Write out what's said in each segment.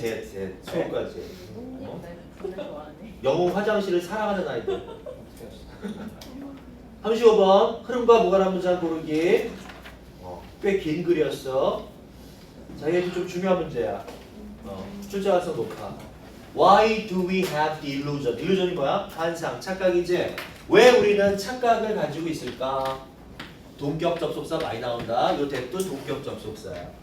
셋, 셋, 수업까지. 나 존나 좋아하네. 영어 화장실을 사랑하는 아이들. 35번 흐름과 무관한 문장 고르기. 어, 꽤긴 글이었어. 자, 이게 좀 중요한 문제야. 어, 출제 가능성 높아. Why do we have the illusion? illusion이 뭐야? 환상, 착각이지. 왜 우리는 착각을 가지고 있을까? 동격 접속사 많이 나온다. 요 대도 동격 접속사야.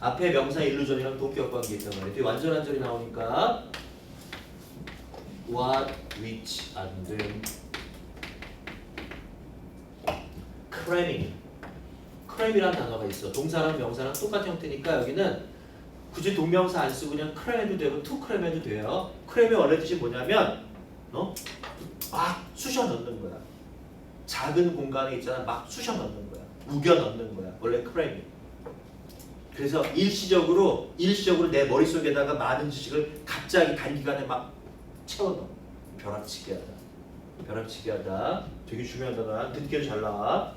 앞에 명사 illusion이랑 동격 관계 있단 말이야. 뒤에 완전한 절이 나오니까 what, which, 안 됨. cramming. cram이라는 단어가 있어. 동사랑 명사랑 똑같은 형태니까 여기는 굳이 동명사 안 쓰고 그냥 cram해도 되고 to cram해도 돼요. cram의 원래 뜻이 뭐냐면 어? 막 쑤셔 넣는 거야. 작은 공간에 있잖아. 막 쑤셔 넣는 거야. 우겨 넣는 거야. 원래 cramm이. 그래서 일시적으로 일시적으로 내 머릿속에다가 많은 지식을 갑자기 단기간에 막 채워 넣어. 벼락치기 하다. 벼락치기 하다. 되게 중요한 단어야. 듣기도 잘 나와.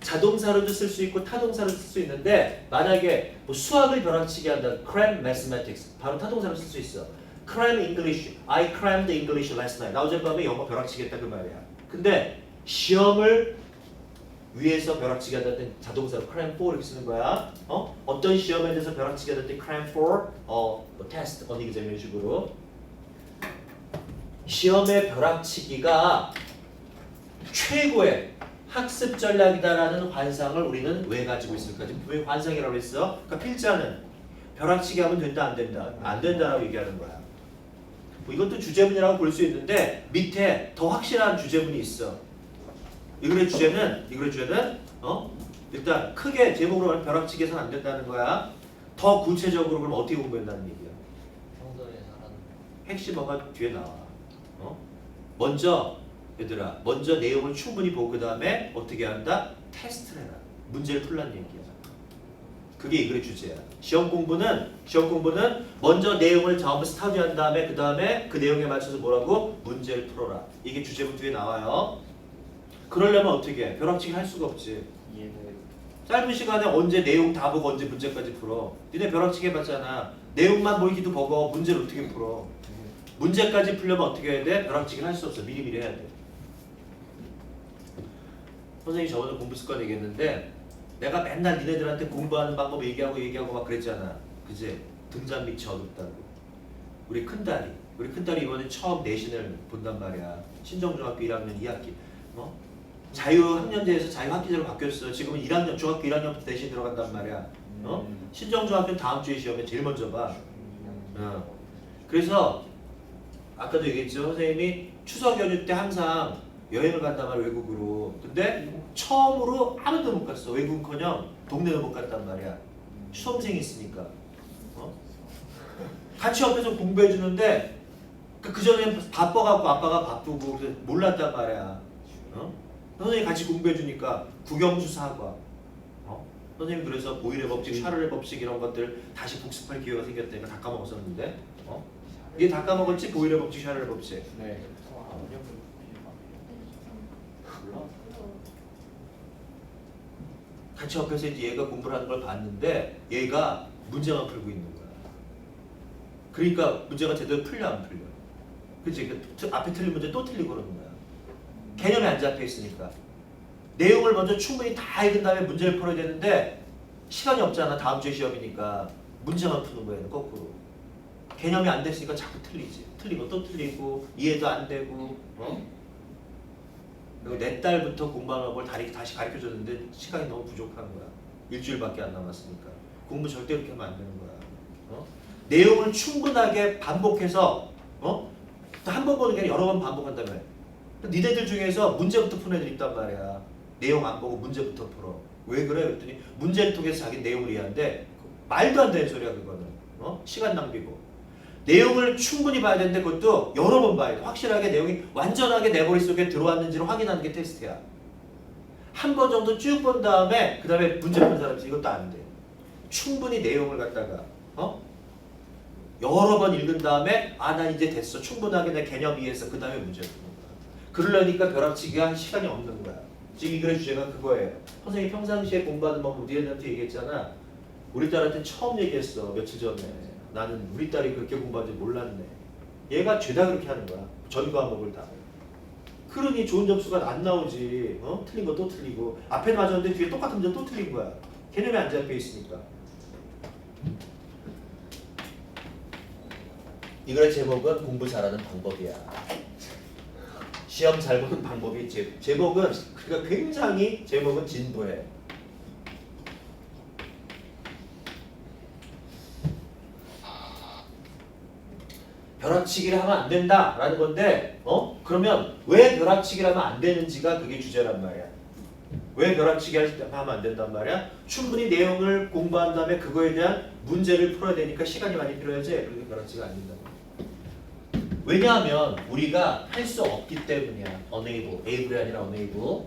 자동사로도 쓸 수 있고 타동사로도 쓸 수 있는데 만약에 뭐 수학을 벼락치기 한다. cram mathematics. 바로 타동사로 쓸 수 있어. cram English. I crammed English last night. 나 어젯밤에 영어 벼락치기 했다 그 말이야. 근데 시험을 위에서 벼락치기 하다 때 자동사로 cram 이렇게 쓰는 거야. 어? 어떤 시험에 대해서 벼락치기 하다 때 cram 어, 뭐 test, on exam 이런 식으로 시험의 벼락치기가 최고의 학습 전략이다라는 환상을 우리는 왜 가지고 있을까? 지금 왜 환상이라고 했어? 그러니까 필자는 벼락치기 하면 된다 안 된다 안 된다라고 얘기하는 거야. 뭐 이것도 주제문이라고 볼 수 있는데 밑에 더 확실한 주제문이 있어. 이 글의 주제는 이 글의 주제는 어 일단 크게 제목으로 말하면 벼락치기 해서는 안 된다는 거야. 더 구체적으로 그럼 어떻게 공부한다는 얘기야. 평소에 잘하는. 핵심어가 뒤에 나와. 어? 먼저 얘들아, 먼저 내용을 충분히 보고 그 다음에 어떻게 한다? 테스트를 해라. 문제를 풀란 얘기야. 그게 이 글의 주제야. 시험 공부는 시험 공부는 먼저 내용을 전부 스타디한 다음에 그 다음에 그 내용에 맞춰서 뭐라고 문제를 풀어라. 이게 주제문 뒤에 나와요. 그러려면 어떻게 해? 벼락치기 할 수가 없지. 짧은 시간에 언제 내용 다 보고 언제 문제까지 풀어. 니네 벼락치기 해봤잖아. 내용만 보이기도 버거 문제를 어떻게 풀어. 문제까지 풀려면 어떻게 해야 돼? 벼락치기를 할 수 없어. 미리미리 해야 돼. 선생님이 저번에 공부 습관 얘기했는데 내가 맨날 니네들한테 공부하는 방법 얘기하고 얘기하고 막 그랬잖아. 그지? 등잔 밑이 어둡다고. 우리 큰딸이 우리 큰딸이 이번에 처음 내신을 본단 말이야. 신정중학교 1학년 2학기. 어? 자유학년제에서 자유학기제로 바뀌었어. 지금은 1학년 중학교 1학년부터 내신 들어간단 말이야. 어? 신정중학교는 다음 주에 시험에 제일 먼저 봐. 어. 그래서 아까도 얘기했죠 선생님이 추석 연휴 때 항상 여행을 간단 말이야 외국으로 근데 처음으로 아무도 못 갔어 외국은커녕 동네도 못 갔단 말이야 수험생이 있으니까 어? 같이 옆에서 공부해 주는데 그 전에 바빠갖고 아빠가 바쁘고 몰랐단 말이야 어? 선생님이 같이 공부해 주니까 국영수사과 어? 선생님 그래서 보일의 법칙, 샤를의 법칙 이런 것들 다시 복습할 기회가 생겼다니까 다 까먹었었는데 어? 이게 다 까먹었지 보일의 법칙, 샤를의 법칙 네. 같이 옆에서 이제 얘가 공부를 하는 걸 봤는데 얘가 문제만 풀고 있는 거야. 그러니까 문제가 제대로 풀려 안 풀려. 그치? 그 트- 앞에 틀린 문제 또 틀리고 그러는 거야. 개념이 안 잡혀 있으니까. 내용을 먼저 충분히 다 읽은 다음에 문제를 풀어야 되는데 시간이 없잖아. 다음 주에 시험이니까. 문제만 푸는 거야. 거꾸로. 개념이 안 됐으니까 자꾸 틀리지. 틀리고 또 틀리고 이해도 안 되고. 어? 그리고 내 딸부터 공부하는 걸 다리 다시 가르쳐 줬는데 시간이 너무 부족한 거야. 일주일밖에 안 남았으니까. 공부 절대 그렇게 하면 안 되는 거야. 어? 내용을 충분하게 반복해서 어? 한 번 보는 게 아니라 여러 번 반복한다며. 니네들 중에서 문제부터 푸는 애들 있단 말이야. 내용 안 보고 문제부터 풀어. 왜 그래? 그랬더니 문제를 통해서 자기 내용을 이해한대. 말도 안 되는 소리야 그거는. 어? 시간 낭비고. 내용을 충분히 봐야 되는데 그것도 여러 번 봐야 돼. 확실하게 내용이 완전하게 내 머릿속에 들어왔는지를 확인하는 게 테스트야. 한 번 정도 쭉 본 다음에 그 다음에 문제 푸는 사람이 이것도 안 돼. 충분히 내용을 갖다가 어? 여러 번 읽은 다음에 아나 이제 됐어 충분하게 내 개념 이해해서 그 다음에 문제 거야. 그러려니까 벼락치기가 할 시간이 없는 거야. 지금 이 글의 주제가 그거예요. 선생님 평상시에 공부하는 방법 니네한테 얘기했잖아. 우리 딸한테 처음 얘기했어 며칠 전에. 나는 우리 딸이 그렇게 공부하는 줄 몰랐네. 얘가 죄다 그렇게 하는 거야. 전 과목을 다. 그러니 좋은 점수가 안 나오지. 어? 틀린 거 또 틀리고 앞에 맞았는데 뒤에 똑같은 문제 또 틀린 거야. 개념이 안 잡혀 있으니까. 이거의 제목은 공부 잘하는 방법이야. 시험 잘 보는 방법이 제, 제목은 그러니까 굉장히 제목은 진부해. 벼락치기를 하면 안 된다라는 건데, 어? 그러면 왜 벼락치기를 하면 안 되는지가 그게 주제란 말이야. 왜 벼락치기 하면 안 된단 말이야? 충분히 내용을 공부한 다음에 그거에 대한 문제를 풀어야 되니까 시간이 많이 필요하지. 그게 벼락치기가 안 된다. 왜냐하면 우리가 할 수 없기 때문이야. unable, able이 아니라 unable.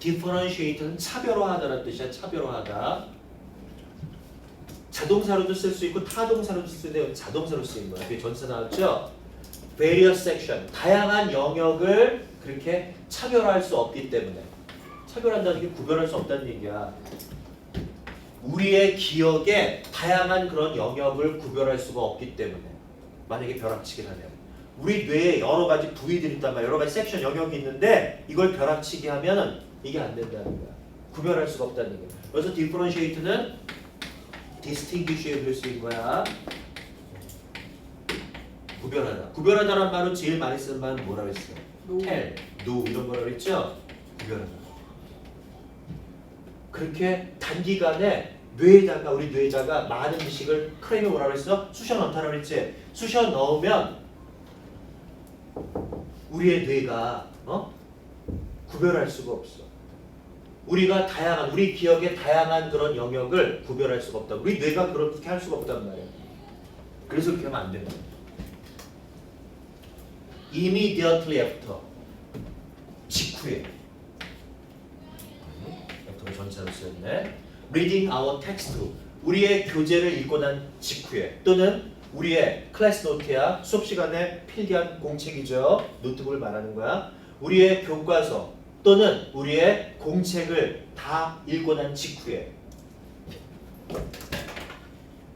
differentiate는 차별화하다라는 뜻이야. 차별화하다. 자동사로도 쓸 수 있고 타동사로도 있는데 자동사로 쓰인 거야. 그게 전체 나왔죠? various section, 다양한 영역을 그렇게 차별화할 수 없기 때문에 차별한다는 게 구별할 수 없다는 얘기야. 우리의 기억에 다양한 그런 영역을 구별할 수가 없기 때문에 만약에 벼락치기를 하면. 우리 뇌에 여러 가지 부위들이 있단 말이야 여러 가지 섹션 영역이 있는데 이걸 벼락치기 하면은 이게 안 된다는 거야. 구별할 수가 없다는 얘기야. 그래서 differentiate는 distinguish에 볼 쓰인 거야. 구별하다. 구별하다란 말은 제일 많이 쓰는 말은 뭐라고 했어? tell, know 이런 거라고 했죠? 구별하다 그렇게 단기간에 뇌에다가 우리 뇌에다가 많은 지식을 크레임이 뭐라고 했어? 쑤셔 넣다라고 그랬지? 쑤셔 넣으면 우리의 뇌가 어? 구별할 수가 없어. 우리가 다양한 우리 기억의 다양한 그런 영역을 구별할 수가 없다. 우리 뇌가 그렇게 할 수가 없단 말이야. 그래서 그렇게 하면 안 된다. Immediately after 직후에 쓰였네. Reading our textbook. 우리의 교재를 읽고 난 직후에 또는 우리의 클래스 노트야 수업 시간에 필기한 공책이죠. 노트북을 말하는 거야. 우리의 교과서 또는 우리의 공책을 다 읽고 난 직후에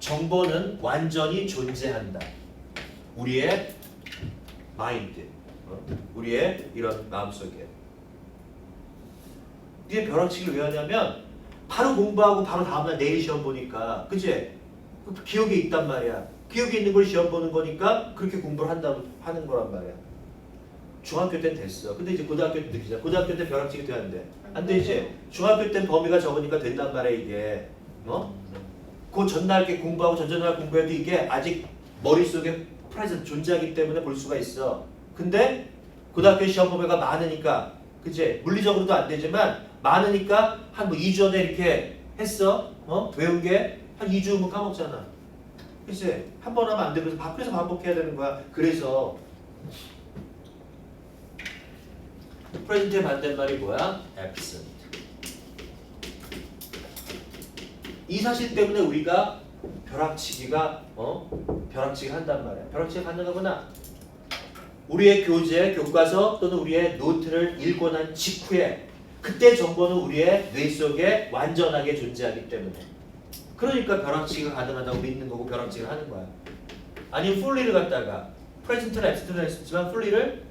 정보는 완전히 존재한다. 우리의 마인드, 어? 우리의 이런 마음속에. 이게 벼락치기를 왜 하냐면 바로 공부하고 바로 다음날 내일 시험 보니까 그지? 그 기억에 있단 말이야. 기억에 있는 걸 시험 보는 거니까 그렇게 공부를 한다 하는 거란 말이야. 중학교 때는 됐어. 근데 이제 고등학교 때 느끼잖아. 고등학교 때 벼락치기 돼야 안 돼? 안 되지. 중학교 때는 범위가 적으니까 된단 말이야 이게. 어? 그 전날 게 공부하고 전전날 공부해도 이게 아직 머릿속에 프레젠트 존재하기 때문에 볼 수가 있어. 근데 고등학교 시험 범위가 많으니까 그치? 물리적으로도 안 되지만 많으니까 한 뭐 2주 전에 이렇게 했어. 어? 외운 게 한 2주 후면 까먹잖아. 그치? 한 번 하면 안 돼. 그래서 앞에서 반복해야 되는 거야. 그래서 프레젠트의 반대말이 뭐야? absent. 이 사실 때문에 우리가 벼락치기가 어 벼락치기 한단 말이야. 벼락치기 가능하구나. 우리의 교재, 교과서 또는 우리의 노트를 읽고 난 직후에 그때 정보는 우리의 뇌 속에 완전하게 존재하기 때문에 그러니까 벼락치기가 가능하다고 믿는 거고 벼락치기를 하는 거야. 아니면 풀리를 갖다가 프레젠트는 앱스트는 했지만 풀리를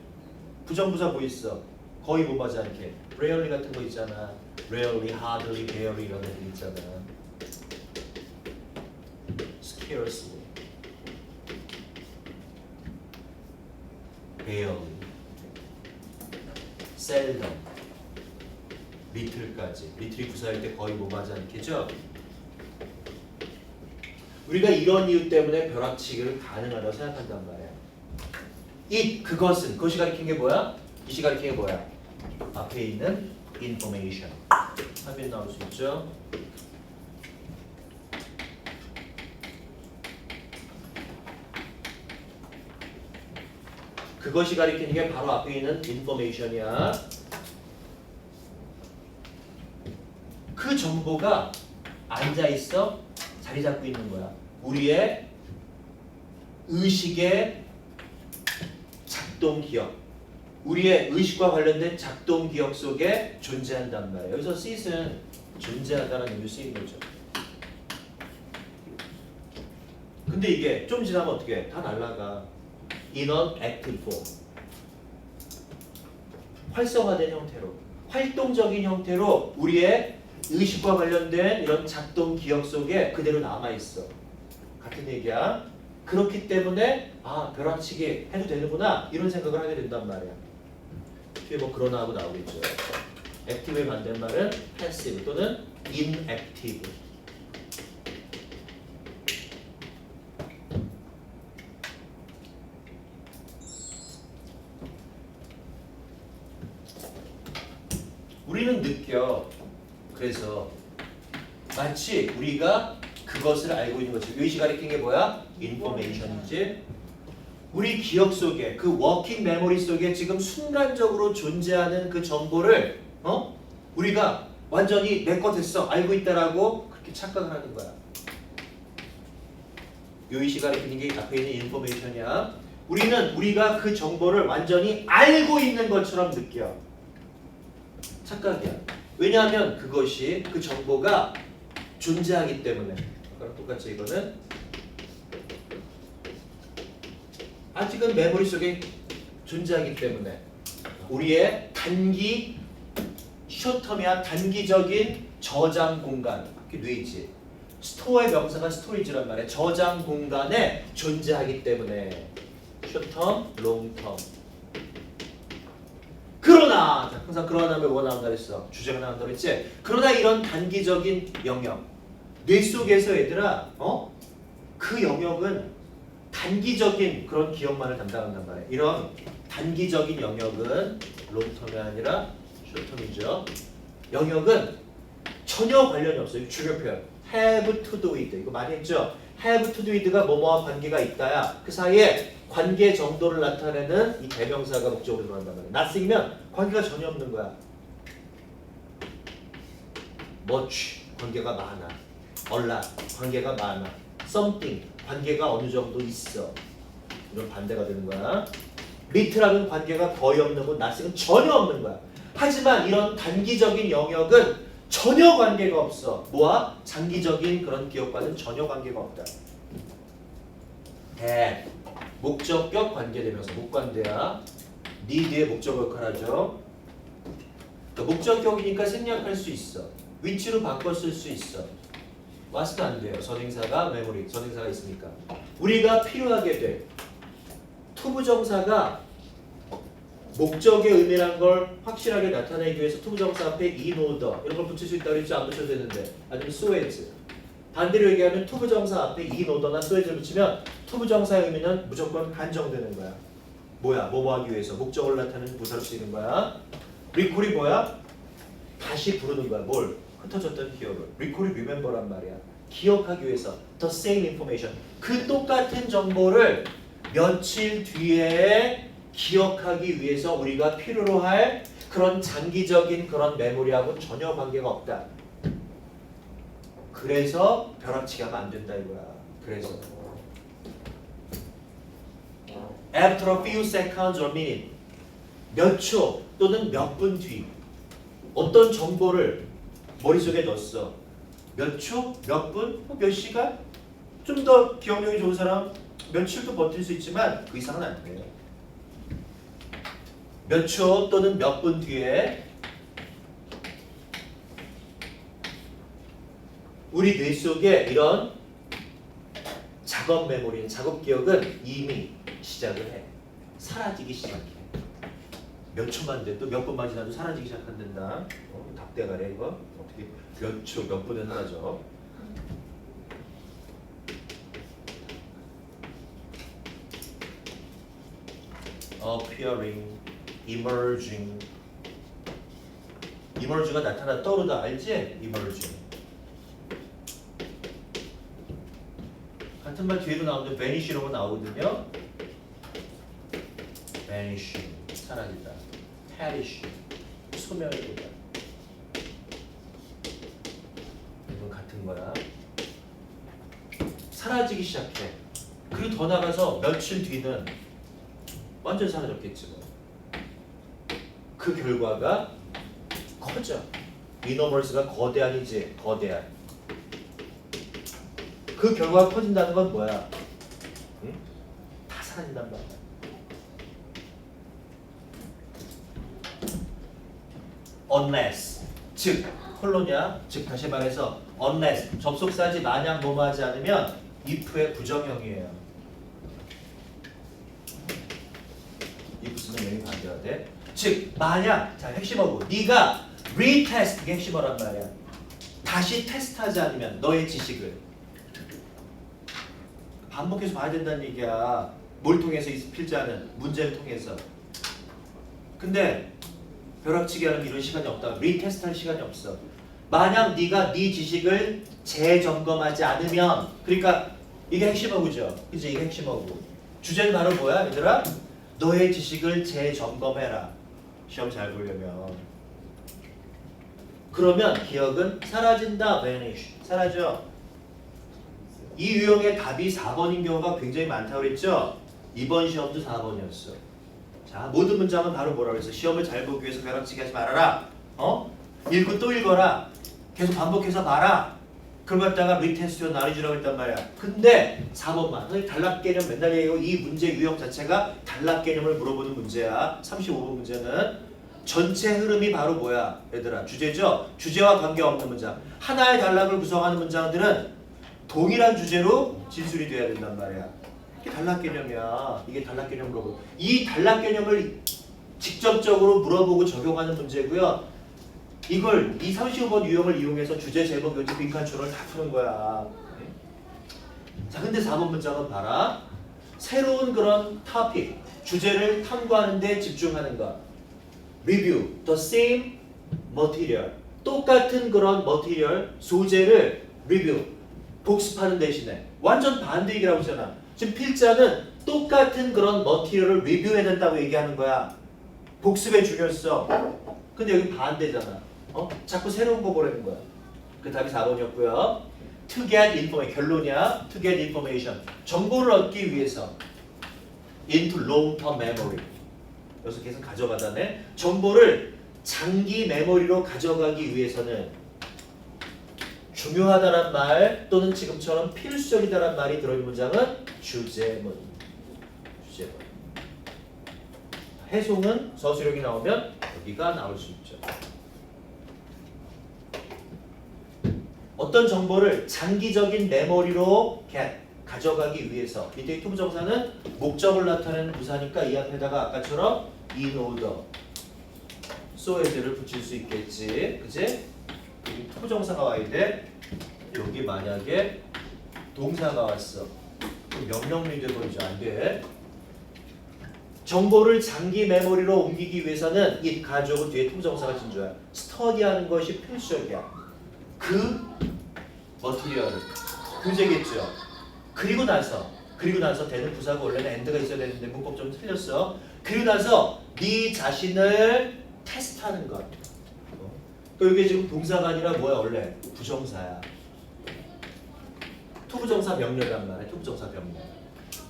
부정부사 뭐 있어? 거의 못 맞지 않게 rarely 같은 거 있잖아. rarely, hardly, barely 이런 애들 있잖아. scarcely, barely, seldom, little까지. little이 부사할 때 거의 못 맞지 않겠죠? 우리가 이런 이유 때문에 벼락치기를 가능하다고 생각한단 말이야. 이 그것은 그것이 가리킨 게 뭐야? 이시 가리킨 게 뭐야? 앞에 있는 information. 화면 나올 수 있죠? 그것이 가리키는 게 바로 앞에 있는 information이야. 그 정보가 앉아 있어 자리 잡고 있는 거야. 우리의 의식의 작동 기억, 우리의 의식과 관련된 작동 기억 속에 존재한단 말이에요. 여기서 sit은 존재하다는 의미로 쓰인 거죠. 근데 이게 좀 지나면 어떻게 해? 다 날라가. active form. 활성화된 형태로, 활동적인 형태로 우리의 의식과 관련된 이런 작동 기억 속에 그대로 남아 있어. 같은 얘기야. 그렇기 때문에 아 벼락치기 해도 되는구나 이런 생각을 하게 된단 말이야. 뒤에 뭐 그러나 하고 나오겠죠. 액티브의 반대말은 패시브 또는 inactive. 우리는 느껴. 그래서 마치 우리가 그것을 알고 있는 거지. 의식 가리킨 게 뭐야? 인포메이션이지. 우리 기억 속에 그 워킹 메모리 속에 지금 순간적으로 존재하는 그 정보를 어? 우리가 완전히 내 것 됐어 알고 있다라고 그렇게 착각을 하는 거야. 요 의식 가리키는 게 앞에 있는 인포메이션이야. 우리는 우리가 그 정보를 완전히 알고 있는 것처럼 느껴. 착각이야. 왜냐하면 그것이 그 정보가 존재하기 때문에. 아까랑 똑같이 이거는 아직은 메모리 속에 존재하기 때문에 우리의 단기 쇼텀이야 단기적인 저장 공간 이렇게 돼 있지. 스토어의 명사가 스토리지란 말이야. 저장 공간에 존재하기 때문에 쇼텀, 롱텀. 자, 항상 그러나 하면 뭐 나온다 그랬어? 주제가 나온다 그랬지? 그러나 이런 단기적인 영역 뇌 속에서 얘들아 어? 그 영역은 단기적인 그런 기억만을 담당한단 말이야. 이런 단기적인 영역은 롱텀이 아니라 쇼텀이죠. 영역은 전혀 관련이 없어요. 주요 표현. Have to do with 이거 많이 했죠. have to do with가 뭐뭐와 관계가 있다야. 그 사이에 관계 정도를 나타내는 이 대명사가 목적으로 들어간단 말이야. not이면 관계가 전혀 없는 거야. much 관계가 많아. a lot 관계가 많아. something 관계가 어느 정도 있어. 이런 반대가 되는 거야. 리트랑은 관계가 거의 없는 건 not은 전혀 없는 거야. 하지만 이런 단기적인 영역은 전혀 관계가 없어. 뭐와? 장기적인 그런 기억과는 전혀 관계가 없다. that 목적격 관계되면서 목관대야. need의 목적 역할 하죠. 그러니까 목적격이니까 생략할 수 있어. 위치로 바꿔 쓸 수 있어. 와스도 안 돼요. 선행사가 메모리, 선행사가 있으니까. 우리가 필요하게 돼. 투부정사가 목적의 의미란 걸 확실하게 나타내기 위해서 투부정사 앞에 in order 이런 걸 붙일 수 있다고 했지 안 붙여도 되는데 아니면 so as 반대로 얘기하면 투부정사 앞에 in order나 so as를 붙이면 투부정사의 의미는 무조건 한정되는 거야. 뭐야? 뭐뭐 하기 위해서? 목적을 나타내는 부사로 쓰이는 거야. 리콜이 뭐야? 다시 부르는 거야. 뭘? 흩어졌던 기억을. 리콜이 remember란 말이야. 기억하기 위해서. the same information. 그 똑같은 정보를 며칠 뒤에 기억하기 위해서 우리가 필요로 할 그런 장기적인 그런 메모리하고는 전혀 관계가 없다. 그래서 벼락치기 하면 안 된다 이거야. 그래서 after a few seconds or minute 몇 초 또는 몇 분 뒤 어떤 정보를 머릿속에 넣었어. 몇 초? 몇 분? 뭐몇 시간? 좀 더 기억력이 좋은 사람 며칠도 버틸 수 있지만 그 이상은 안 돼요. 몇 초 또는 몇 분 뒤에 우리 뇌 속에 이런 작업 메모리, 작업 기억은 이미 시작을 해. 사라지기 시작해. 몇 초만 돼도 몇 분만 지나도 사라지기 시작한단다. 어, 답대가래 이거 어떻게 몇 초, 몇 분에 사라져? appearing, emerging. emerge가 나타나 떠오르다 알지? emerging. 같은 말 뒤에도 나오는데 vanish라고 나오거든요. vanishing 사라지다. perishing 소멸되다. 이건 같은 거야. 사라지기 시작해. 그리고 더 나가서 며칠 뒤는 완전 사라졌겠지 뭐. 그 결과가 커져. 리너멀스가 거대한이지 거대한. 그 결과가 커진다는 건 뭐야? 응? 다 사라진단 말이야. unless 즉 콜로냐 즉 다시 말해서 unless 접속사지 마냥 뭐뭐하지 않으면 if의 부정형이에요. if 쓰면 여기 반대가 돼. 즉 만약 자 핵심어고 네가 retest 이게 핵심어란 말이야. 다시 테스트하지 않으면 너의 지식을 반복해서 봐야 된다는 얘기야. 뭘 통해서 이 필자는 문제를 통해서. 근데 벼락치기 하는 이런 시간이 없다. 리테스트 할 시간이 없어. 만약 네가 네 지식을 재점검하지 않으면 그러니까 이게 핵심어구죠. 그치 이게 핵심어구. 주제는 바로 뭐야 얘들아? 너의 지식을 재점검해라. 시험 잘 보려면. 그러면 기억은 사라진다. vanish. 사라져. 이 유형의 답이 4번인 경우가 굉장히 많다고 그랬죠? 이번 시험도 4번이었어. 자, 모든 문장은 바로 뭐라 그랬어? 시험을 잘 보기 위해서 벼락치기 하지 말아라. 어? 읽고 또 읽어라. 계속 반복해서 봐라. 그걸 갖다가 리테스트로 나눠주라고 했단 말이야. 근데 4번만. 단락 개념 맨날 얘기하고 이 문제 유형 자체가 단락 개념을 물어보는 문제야. 35번 문제는 전체 흐름이 바로 뭐야? 얘들아 주제죠? 주제와 관계없는 문장. 하나의 단락을 구성하는 문장들은 동일한 주제로 진술이 돼야 된단 말이야. 이게 단락 개념이야. 이게 단락 개념 물어보고 이 단락 개념을 직접적으로 물어보고 적용하는 문제고요. 이걸 이 35번 유형을 이용해서 주제 제목 연지 빈칸초를 다 푸는 거야. 자, 근데 4번 문장은 봐라. 새로운 그런 토픽, 주제를 탐구하는 데 집중하는 것. review the same material. 똑같은 그런 material, 소재를 review, 복습하는 대신에 완전 반대 얘기라고 하잖아. 지금 필자는 똑같은 그런 머티리얼을 리뷰해야 된다고 얘기하는 거야. 복습의 중요성. 근데 여기 반대잖아. 어? 자꾸 새로운 거 보라는 거야. 그 답이 4번이었고요. To get information. 결론이야. Get information. 정보를 얻기 위해서. Into long-term memory. 여기서 계속 가져가다네. 정보를 장기 메모리로 가져가기 위해서는 중요하다란 말 또는 지금처럼 필수적이다란 말이 들어있는 문장은 주제문. 주제문. 해송은 서술형이 나오면 여기가 나올 수 있죠. 어떤 정보를 장기적인 메모리로 get, 가져가기 위해서 이때 투부정사는 목적을 나타내는 부사니까 이 앞에다가 아까처럼 in order, so as를 붙일 수 있겠지, 그지? 여기 투부정사가 돼. 여기 만약에 동사가 왔어. 그럼 명령문이 돼버리죠. 안 돼. 정보를 장기 메모리로 옮기기 위해서는 이 가족은 뒤에 투부정사가 진조야. 스터디하는 것이 필수적이야. 그 머티리얼을 교재겠죠. 그리고 나서 그리고 나서 되는 부사가 원래는 엔드가 있어야 되는데 문법 좀 틀렸어. 그리고 나서 네 자신을 테스트하는 것. 어? 또 이게 지금 동사가 아니라 뭐야 원래 부정사야. 투부정사 명료란 말이야. 투부정사 명료.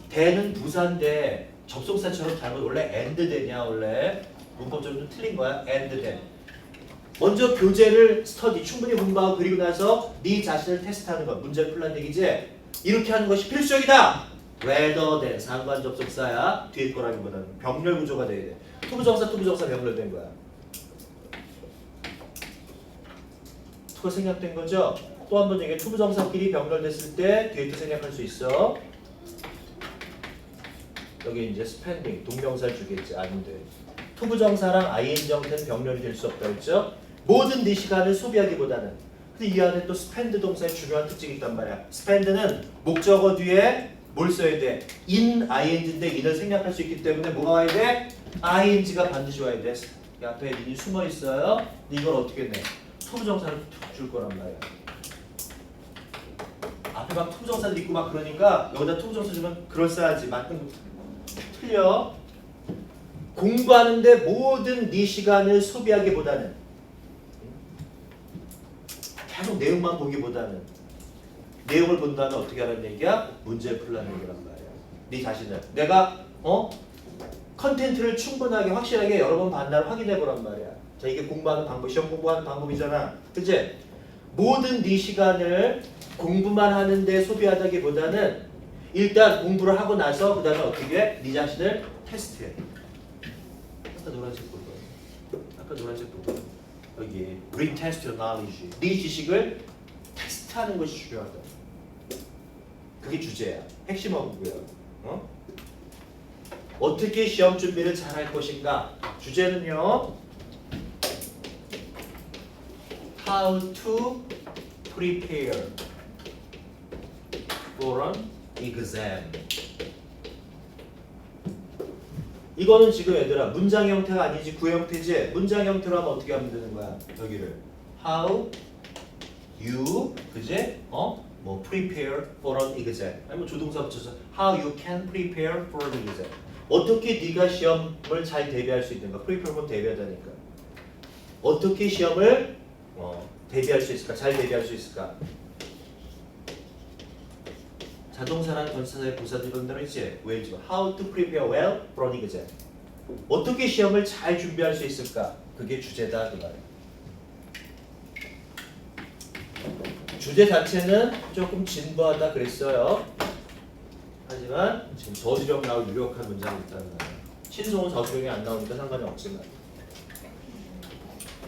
대는 부사인데 접속사처럼 잘못 원래 엔드 되냐 원래 문법적으로 좀 틀린 거야. 엔드 된. 먼저 교재를 스터디 충분히 공부하고 그리고 나서 네 자신을 테스트하는 것. 문제 풀란 얘기지? 이렇게 하는 것이 필수적이다. Than 상관 접속사야. 뒤에 거라기보다는 병렬 구조가 돼야 돼. 투부정사 투부정사 병렬된 거야. 투가 생략된 거죠? 또 한 번 얘기해. 투부정사끼리 병렬됐을 때 뒤에 또 생략할 수 있어. 여기 이제 스펜딩 동명사를 주겠지. 아닌데 투부정사랑 ing 형태는 병렬이 될 수 없다 했죠? 모든 네 시간을 소비하기보다는. 근데 이 안에 또 스펜드 동사의 중요한 특징이 있단 말이야. 스펜드는 목적어 뒤에 뭘 써야 돼? in ing인데 in을 생략할 수 있기 때문에 뭐가 와야 돼? ing가 반드시 와야 돼. 이 앞에 in이 숨어 있어요. 근데 이걸 어떻게 내? 투부정사를 툭줄 거란 말이야. 앞에 막 투부정사를 있고 막 그러니까 여기다 투부정사 주면 그럴싸하지. 만큼 틀려. 공부하는데 모든 네 시간을 소비하기보다는 계속 내용만 보기보다는 내용을 본 다음에 어떻게 하라는 얘기야? 문제 풀라는 얘기란 말이야. 네 자신을 내가 어 컨텐츠를 충분하게 확실하게 여러 번 봤나를 확인해 보란 말이야. 자 이게 공부하는 방법, 시험 공부하는 방법이잖아. 그치? 모든 네 시간을 공부만 하는데 소비하다기보다는 일단 공부를 하고 나서 그 다음에 어떻게 해? 네 자신을 테스트해. 아까 노란색 볼 거야. 아까 노란색 볼 거야. 여기 retest your knowledge. 네 지식을 테스트하는 것이 중요하다. 그게 주제야. 핵심 어구고요. 어? 어떻게 시험 준비를 잘 할 것인가? 주제는요. How to prepare for an exam. 이거는 지금 얘들아 문장 형태가 아니지 구 형태지? 문장 형태로 하면 어떻게 하면 되는 거야 여기를? How you 그제 어뭐 prepare for an exam. 아니면 조동사 붙여서 how you can prepare for an exam. 어떻게 네가 시험을 잘 대비할 수 있는가? Prepare면 대비하다니까. 어떻게 시험을 어, 대비할 수 있을까? 잘 대비할 수 있을까 자동사랑 전치사의 부사들 이런 대로 있지 왜 지금 how to prepare well an exam 어떻게 시험을 잘 준비할 수 있을까? 그게 주제다 그 말이야 주제 자체는 조금 진부하다 그랬어요. 하지만 지금 저수령 나올 유력한 문장이 있다는 거예요. 신송은 저수령이 안 나오니까 상관이 없지만.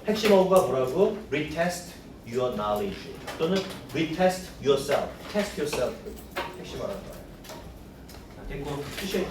핵심 어구가 뭐라고? retest your knowledge. 또는 retest yourself. test yourself 거예요 자, 됐고 푸시